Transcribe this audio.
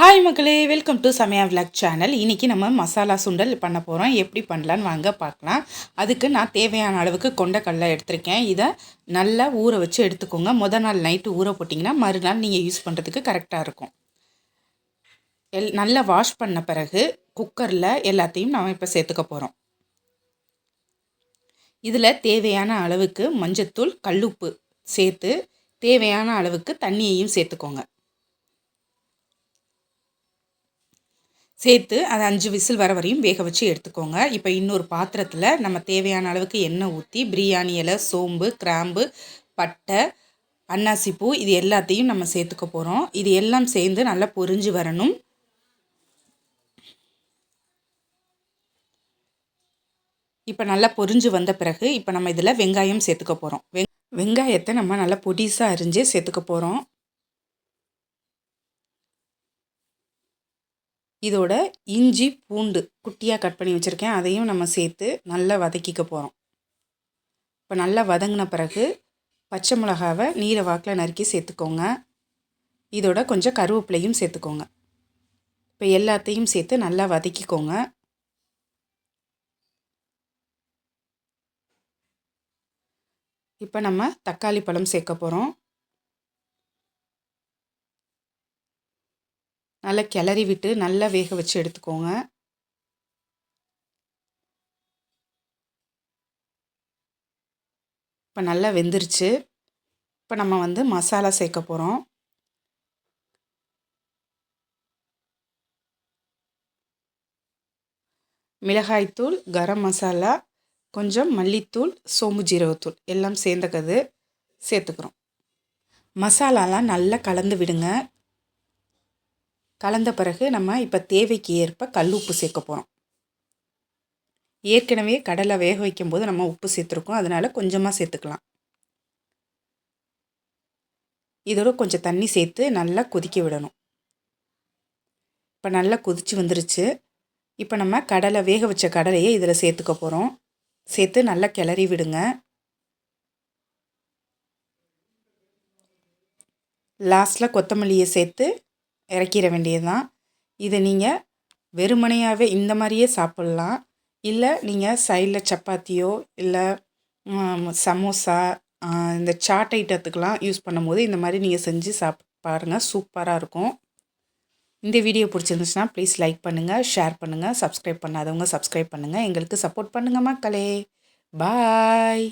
Hi மக்களே. Welcome to சமயா vlog channel இன்றைக்கி நம்ம மசாலா சுண்டல் பண்ண போகிறோம் எப்படி பண்ணலான்னு வாங்க பார்க்கலாம். அதுக்கு நான் தேவையான அளவுக்கு கொண்டக்கடலை எடுத்திருக்கேன். இதை நல்லா ஊற வச்சு எடுத்துக்கோங்க. முத நாள் நைட்டு ஊற போட்டிங்கன்னா மறுநாள் நீங்கள் யூஸ் பண்ணுறதுக்கு கரெக்டாக இருக்கும். எல் நல்லா வாஷ் பண்ண பிறகு குக்கரில் எல்லாத்தையும் நாம் இப்போ சேர்த்துக்க போகிறோம் இதில் தேவையான அளவுக்கு மஞ்சத்தூள் கல்லுப்பு சேர்த்து தேவையான அளவுக்கு தண்ணியையும் சேர்த்துக்கோங்க. சேர்த்து அதை அஞ்சு விசில் வர வரையும் வேக வச்சு எடுத்துக்கோங்க. இப்போ இன்னொரு பாத்திரத்தில் நம்ம தேவையான அளவுக்கு எண்ணெய் ஊற்றி பிரியாணி இலை சோம்பு கிராம்பு பட்டை அன்னாசி பூ இது எல்லாத்தையும் நம்ம சேர்த்துக்க போகிறோம் இது எல்லாம் சேர்ந்து நல்லா பொரிஞ்சு வரணும். இப்போ நல்லா பொரிஞ்சு வந்த பிறகு இப்போ நம்ம இதில் வெங்காயம் சேர்த்துக்க போகிறோம் வெங் வெங்காயத்தை நம்ம நல்லா பொடிசாக அரிஞ்சு சேர்த்துக்க போகிறோம் இதோட இஞ்சி பூண்டு குட்டியாக கட் பண்ணி வச்சுருக்கேன். அதையும் நம்ம சேர்த்து நல்லா வதக்கிக்க போகிறோம் இப்போ நல்லா வதங்கின பிறகு பச்சை மிளகாவை நீரை வாக்கில் நறுக்கி சேர்த்துக்கோங்க. இதோட கொஞ்சம் கருவேப்பிலையும் சேர்த்துக்கோங்க. இப்போ எல்லாத்தையும் சேர்த்து நல்லா வதக்கிக்கோங்க. இப்போ நம்ம தக்காளி பழம் சேர்க்க போகிறோம் நல்லா கிளறி விட்டு நல்லா வேக வச்சு எடுத்துக்கோங்க. இப்போ நல்லா வெந்துருச்சு. இப்போ நம்ம வந்து மசாலா சேர்க்க போகிறோம் மிளகாய்த்தூள் கரம் மசாலா கொஞ்சம் மல்லித்தூள் சோம்பு ஜீரகத்தூள் எல்லாம் சேர்ந்தக்கது சேர்த்துக்கிறோம். மசாலாலாம் நல்லா கலந்து விடுங்க. கலந்த பிறகு நம்ம இப்போ தேவைக்கு ஏற்ப கல் உப்பு சேர்க்க போகிறோம் ஏற்கனவே கடலை வேக வைக்கும்போது நம்ம உப்பு சேர்த்துருக்கோம். அதனால் கொஞ்சமாக சேர்த்துக்கலாம். இதோட கொஞ்சம் தண்ணி சேர்த்து நல்லா கொதிக்க விடணும். இப்போ நல்லா கொதித்து வந்துருச்சு. இப்போ நம்ம கடலை வேக வச்ச கடலையை இதில் சேர்த்துக்க போகிறோம் சேர்த்து நல்லா கிளறி விடுங்க. லாஸ்ட்டில் கொத்தமல்லியை சேர்த்து இறக்கிற வேண்டியது தான் இதை நீங்கள் வெறுமனையாகவே இந்த மாதிரியே சாப்பிட்லாம். இல்லை நீங்கள் சைடில் சப்பாத்தியோ இல்லை சமோசா இந்த சாட் ஐட்டத்துக்கெலாம் யூஸ் பண்ணும்போது இந்த மாதிரி நீங்கள் செஞ்சு சாப் பாருங்கள் சூப்பராக இருக்கும். இந்த வீடியோ பிடிச்சிருந்துச்சுன்னா ப்ளீஸ் லைக் பண்ணுங்கள் ஷேர் பண்ணுங்கள் சப்ஸ்கிரைப் பண்ணாதவங்க சப்ஸ்கிரைப் பண்ணுங்கள் எங்களுக்கு சப்போர்ட் பண்ணுங்கள் மக்களே. பாய்